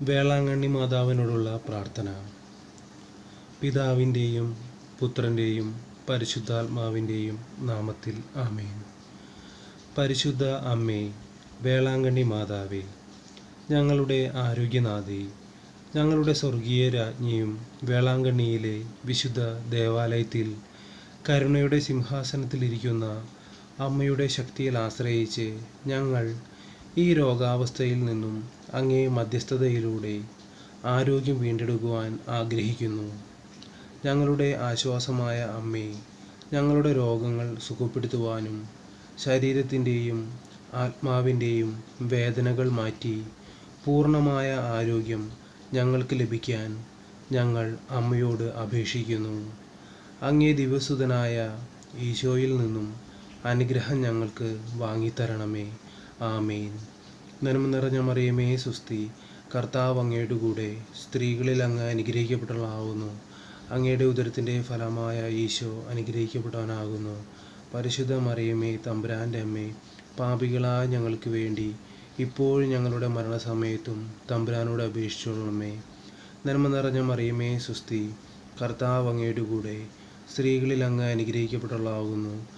വേളാങ്കണ്ണി മാതാവിനോടുള്ള പ്രാർത്ഥന. പിതാവിന്റെയും പുത്രന്റെയും പരിശുദ്ധാത്മാവിന്റെയും നാമത്തിൽ ആമേൻ. പരിശുദ്ധ അമ്മേ വേളാങ്കണ്ണി മാതാവേ ഞങ്ങളുടെ ആരോഗ്യനാഥേ ഞങ്ങളുടെ സ്വർഗീയ രാജ്ഞിയും വേളാങ്കണ്ണിയിലെ വിശുദ്ധ ദേവാലയത്തിൽ കരുണയുടെ സിംഹാസനത്തിലിരിക്കുന്ന അമ്മയുടെ ശക്തിയിൽ ആശ്രയിച്ച് ഞങ്ങൾ ഈ രോഗാവസ്ഥയിൽ നിന്നും അങ്ങേ മധ്യസ്ഥതയിലൂടെ ആരോഗ്യം വീണ്ടെടുക്കുവാൻ ആഗ്രഹിക്കുന്നു. ഞങ്ങളുടെ ആശ്വാസമായ അമ്മേ ഞങ്ങളുടെ രോഗങ്ങൾ സുഖപ്പെടുത്തുവാനും ശരീരത്തിന്റെയും ആത്മാവിന്റെയും വേദനകൾ മാറ്റി പൂർണമായ ആരോഗ്യം ഞങ്ങൾക്ക് ലഭിക്കാൻ ഞങ്ങൾ അമ്മയോട് അപേക്ഷിക്കുന്നു. അങ്ങേ ദിവസുതനായ ഈശോയിൽ നിന്നും അനുഗ്രഹം ഞങ്ങൾക്ക് വാങ്ങിത്തരണമേ. ആമേൻ. നന്മ നിറഞ്ഞ മറിയമേ സുസ്തി കർത്താവ് അങ്ങയുടെ കൂടെ സ്ത്രീകളിൽ അങ്ങ് അനുഗ്രഹിക്കപ്പെട്ടവളാകുന്നു അങ്ങയുടെ ഉദരത്തിന്റെ ഫലമായ ഈശോ അനുഗ്രഹിക്കപ്പെട്ടവനാകുന്നു. പരിശുദ്ധ മറിയമേ തമ്പുരാന്റെ അമ്മേ പാപികളായ ഞങ്ങൾക്ക് വേണ്ടി ഇപ്പോഴും ഞങ്ങളുടെ മരണസമയത്തും തമ്പുരാനോട് അപേക്ഷിച്ചോളമേ നന്മ നിറഞ്ഞ മറിയമേ സുസ്തി കർത്താവ് അങ്ങയുടെ കൂടെ സ്ത്രീകളിൽ അങ്ങ് അനുഗ്രഹിക്കപ്പെട്ടവളാകുന്നു.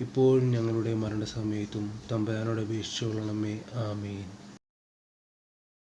ഇപ്പോഴും ഞങ്ങളുടെ മരണസമയത്തും തമ്പുരാനോട് അപേക്ഷിച്ചുകൊള്ളണമേ. ആമേൻ.